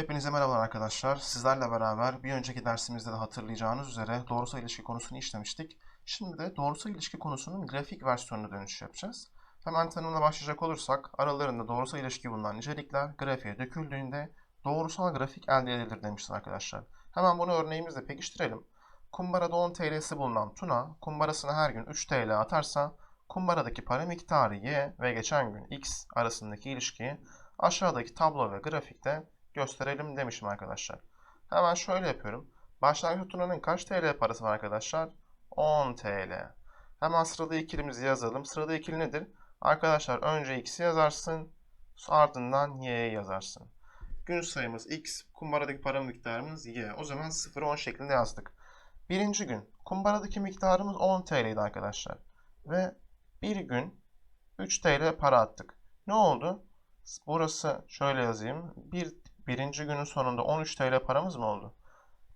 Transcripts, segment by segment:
Hepinize merhabalar arkadaşlar. Sizlerle beraber bir önceki dersimizde de hatırlayacağınız üzere doğrusal ilişki konusunu işlemiştik. Şimdi de doğrusal ilişki konusunun grafik versiyonuna dönüş yapacağız. Hemen tanımla başlayacak olursak aralarında doğrusal ilişki bulunan nicelikler grafiğe döküldüğünde doğrusal grafik elde edilir demiştir arkadaşlar. Hemen bunu örneğimizle pekiştirelim. Kumbarada 10 TL'si bulunan Tuna, kumbarasına her gün 3 TL atarsa kumbaradaki para miktarı Y ve geçen gün X arasındaki ilişkiyi aşağıdaki tablo ve grafikte gösterelim demişim arkadaşlar. Hemen şöyle yapıyorum. Başlangıç Tuna'nın kaç TL parası var arkadaşlar? 10 TL. Hemen sırada ikilimizi yazalım. Sırada ikili nedir? Arkadaşlar önce X'i yazarsın. Ardından Y'yi yazarsın. Gün sayımız X, kumbaradaki para miktarımız Y. O zaman 0'ı 10 şeklinde yazdık. Birinci gün kumbaradaki miktarımız 10 TL'ydi arkadaşlar. Ve bir gün 3 TL para attık. Ne oldu? Burası şöyle yazayım. Bir, birinci günün sonunda 13 TL paramız mı oldu?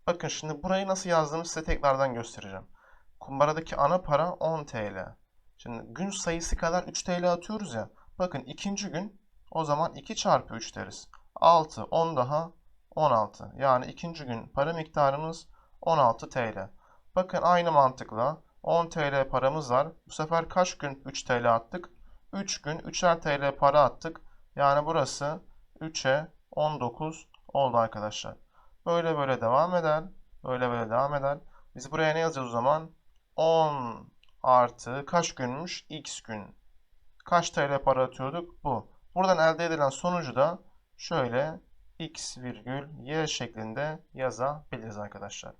Bakın şimdi burayı nasıl yazdığımı size tekrardan göstereceğim. Kumbaradaki ana para 10 TL. Şimdi gün sayısı kadar 3 TL atıyoruz ya. Bakın ikinci gün o zaman 2 çarpı 3 deriz. 6, 10 daha 16. Yani ikinci gün para miktarımız 16 TL. Bakın aynı mantıkla 10 TL paramız var. Bu sefer kaç gün 3 TL attık? 3 gün 3'er TL para attık. Yani burası 3'e 19 oldu arkadaşlar. Böyle böyle devam eder. Böyle böyle devam eder. Biz buraya ne yazacağız o zaman? 10 artı kaç günmüş? X gün. Kaç TL para atıyorduk? Bu. Buradan elde edilen sonucu da şöyle x virgül y şeklinde yazabiliriz arkadaşlar.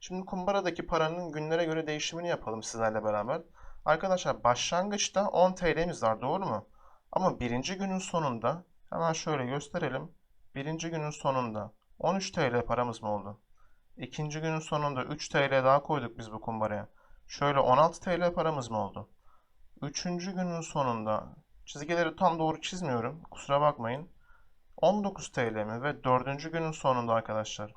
Şimdi kumbaradaki paranın günlere göre değişimini yapalım sizlerle beraber. Arkadaşlar başlangıçta 10 TL'miz var doğru mu? Ama birinci günün sonunda hemen şöyle gösterelim. Birinci günün sonunda 13 TL paramız mı oldu? İkinci günün sonunda 3 TL daha koyduk biz bu kumbaraya. Şöyle 16 TL paramız mı oldu? Üçüncü günün sonunda çizgileri tam doğru çizmiyorum. Kusura bakmayın. 19 TL mi? Ve dördüncü günün sonunda arkadaşlar.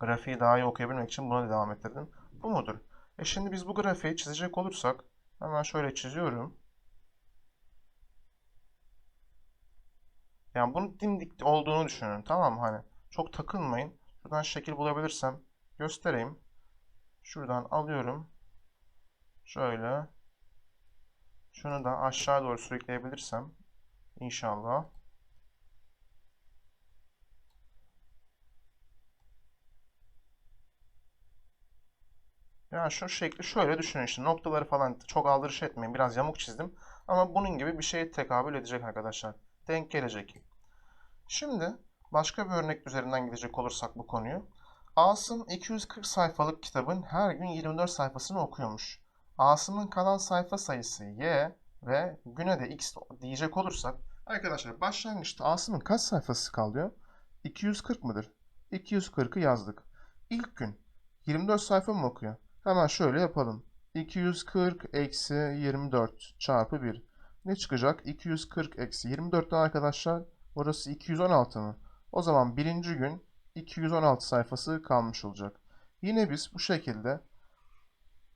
Grafiği daha iyi okuyabilmek için buna devam ettirdim. Bu mudur? E şimdi biz bu grafiği çizecek olursak hemen şöyle çiziyorum. Yani bunun dimdik olduğunu düşünün. Tamam? Hani çok takılmayın. Şuradan şekil bulabilirsem göstereyim. Şuradan alıyorum. Şöyle. Şunu da aşağı doğru sürükleyebilirsem inşallah. Yani şu şekli şöyle düşünün işte noktaları falan çok aldırış etmeyin. Biraz yamuk çizdim. Ama bunun gibi bir şeye tekabül edecek arkadaşlar. Denk gelecek. Şimdi başka bir örnek üzerinden gidecek olursak bu konuyu. Asım 240 sayfalık kitabın her gün 24 sayfasını okuyormuş. Asım'ın kalan sayfa sayısı y ve güne de x diyecek olursak arkadaşlar başlangıçta Asım'ın kaç sayfası kalıyor? 240 mıdır? 240'ı yazdık. İlk gün 24 sayfa mı okuyor? Hemen şöyle yapalım. 240 eksi 24 çarpı 1. Ne çıkacak? 240 eksi 24'ten arkadaşlar. Orası 216 mı? O zaman birinci gün 216 sayfası kalmış olacak. Yine biz bu şekilde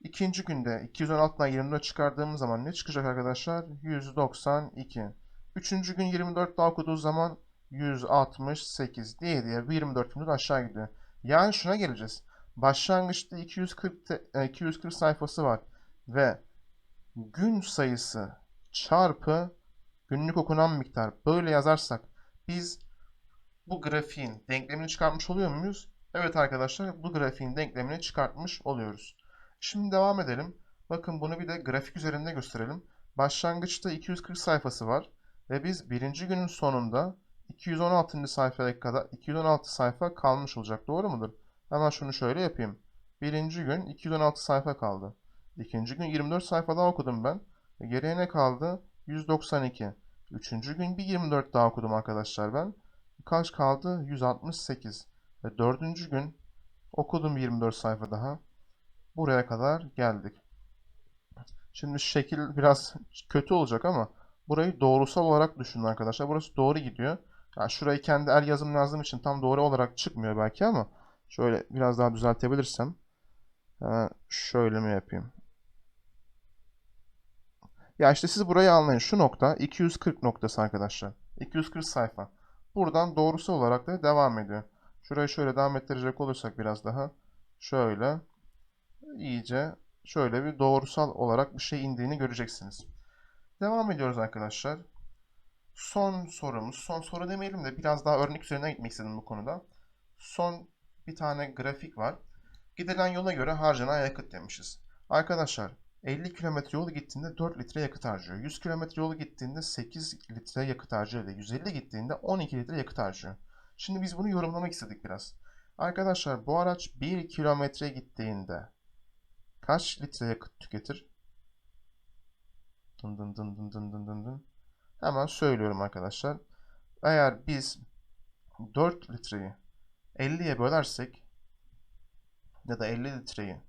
ikinci günde 216'dan 24 çıkardığımız zaman ne çıkacak arkadaşlar? 192. Üçüncü gün 24 daha okuduğu zaman 168 diye diye bir 24 günde aşağı gidiyor. Yani şuna geleceğiz. Başlangıçta 240, te- e, 240 sayfası var ve gün sayısı çarpı günlük okunan miktar böyle yazarsak biz bu grafiğin denklemini çıkartmış oluyor muyuz? Evet arkadaşlar bu grafiğin denklemini çıkartmış oluyoruz. Şimdi devam edelim. Bakın bunu bir de grafik üzerinde gösterelim. Başlangıçta 240 sayfası var ve biz birinci günün sonunda 216. sayfaya kadar 216 sayfa kalmış olacak. Doğru mudur? Hemen şunu şöyle yapayım. Birinci gün 216 sayfa kaldı. İkinci gün 24 sayfa daha okudum ben. E, Geriye ne kaldı? 192. Üçüncü gün bir 24 daha okudum arkadaşlar ben. Kaç kaldı? 168. Ve dördüncü gün okudum 24 sayfa daha. Buraya kadar geldik. Şimdi şekil biraz kötü olacak ama burayı doğrusal olarak düşünün arkadaşlar. Burası doğru gidiyor. Yani şurayı kendi el yazım yazdığım için tam doğru olarak çıkmıyor belki ama şöyle biraz daha düzeltebilirsem hemen şöyle mi yapayım? Ya işte siz burayı anlayın. Şu nokta 240 noktası arkadaşlar. 240 sayfa. Buradan doğrusal olarak da devam ediyor. Şurayı şöyle devam ettirecek olursak biraz daha. Şöyle. iyice şöyle bir doğrusal olarak bir şey indiğini göreceksiniz. Devam ediyoruz arkadaşlar. Son sorumuz. Son soru demeyelim de biraz daha örnek üzerine gitmek istedim bu konuda. Son bir tane grafik var. Gidilen yola göre harcanan yakıt demişiz. Arkadaşlar 50 kilometre yolu gittiğinde 4 litre yakıt harcıyor. 100 kilometre yolu gittiğinde 8 litre yakıt harcıyor ve 150 gittiğinde 12 litre yakıt harcıyor. Şimdi biz bunu yorumlamak istedik biraz. Arkadaşlar bu araç 1 kilometre gittiğinde kaç litre yakıt tüketir? Dın dın dın dın dın dın dın dın. Hemen söylüyorum arkadaşlar. Eğer biz 4 litreyi 50'ye bölersek ya da 50 litreyi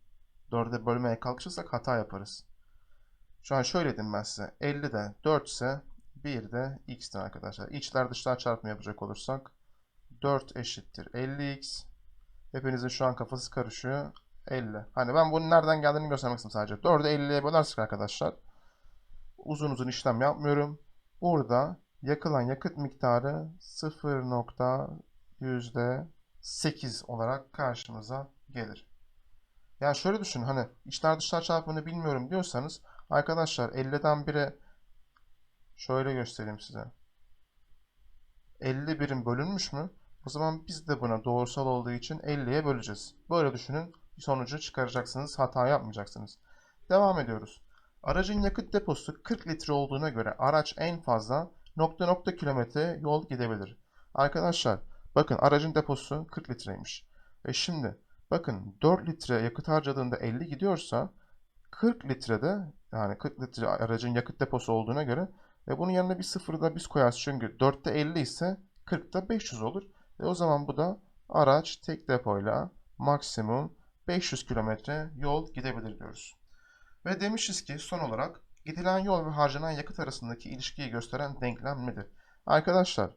4'e bölmeye kalkışırsak hata yaparız. Şu an şöyle dedim ben size. 50 de 4 ise 1 de x'tir arkadaşlar. İçler dışlar çarpımı yapacak olursak 4 eşittir 50x. Hepinizin şu an kafası karışıyor. 50. Hani ben bunun nereden geldiğini göstermek istedim sadece. 4'ü 50'ye bölersek arkadaşlar uzun uzun işlem yapmıyorum. Burada yakılan yakıt miktarı 0.8 olarak karşımıza gelir. Yani şöyle düşün hani içler dışlar çarpımını bilmiyorum diyorsanız arkadaşlar 50'den 1'e şöyle göstereyim size. 50 birim bölünmüş mü? O zaman biz de buna doğrusal olduğu için 50'ye böleceğiz. Böyle düşünün sonucu çıkaracaksınız hata yapmayacaksınız. Devam ediyoruz. Aracın yakıt deposu 40 litre olduğuna göre araç en fazla nokta nokta kilometre yol gidebilir. Arkadaşlar bakın aracın deposu 40 litreymiş. E şimdi bakın 4 litre yakıt harcadığında 50 gidiyorsa 40 litrede yani 40 litre aracın yakıt deposu olduğuna göre ve bunun yanına bir sıfır da biz koyarız çünkü 4'te 50 ise 40'ta 500 olur. E o zaman bu da araç tek depoyla maksimum 500 kilometre yol gidebilir diyoruz. Ve demişiz ki son olarak gidilen yol ve harcanan yakıt arasındaki ilişkiyi gösteren denklem nedir? Arkadaşlar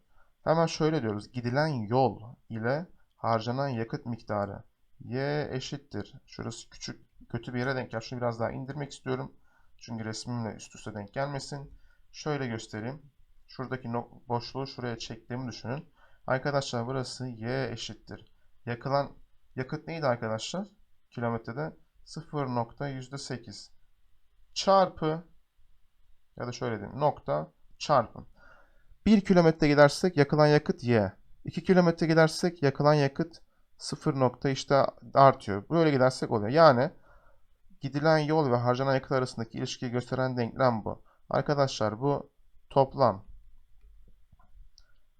hemen şöyle diyoruz. Gidilen yol ile harcanan yakıt miktarı y eşittir. Şurası küçük kötü bir yere denk gel. Şunu biraz daha indirmek istiyorum. Çünkü resmimle üst üste denk gelmesin. Şöyle göstereyim. Şuradaki boşluğu şuraya çektiğimi düşünün. Arkadaşlar burası y eşittir. Yakılan yakıt neydi arkadaşlar? Kilometrede 0.8 çarpı ya da şöyle diyeyim nokta çarpı. 1 kilometre gidersek yakılan yakıt y. 2 kilometre gidersek yakılan yakıt 0 nokta işte artıyor. Böyle gidersek oluyor. Yani gidilen yol ve harcanan yakıt arasındaki ilişkiyi gösteren denklem bu. Arkadaşlar bu toplam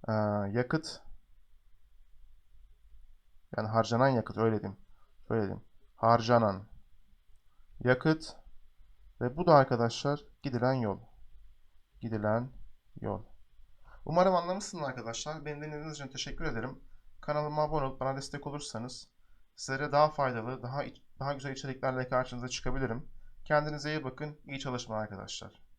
ee, yakıt yani harcanan yakıt öyle diyeyim. Öyle diyeyim. Harcanan yakıt ve bu da arkadaşlar gidilen yol. Gidilen yol. Umarım anlamışsınız arkadaşlar. Beni dinlediğiniz için teşekkür ederim. Kanalıma abone olup bana destek olursanız sizlere daha faydalı, daha daha güzel içeriklerle karşınıza çıkabilirim. Kendinize iyi bakın. İyi çalışmalar arkadaşlar.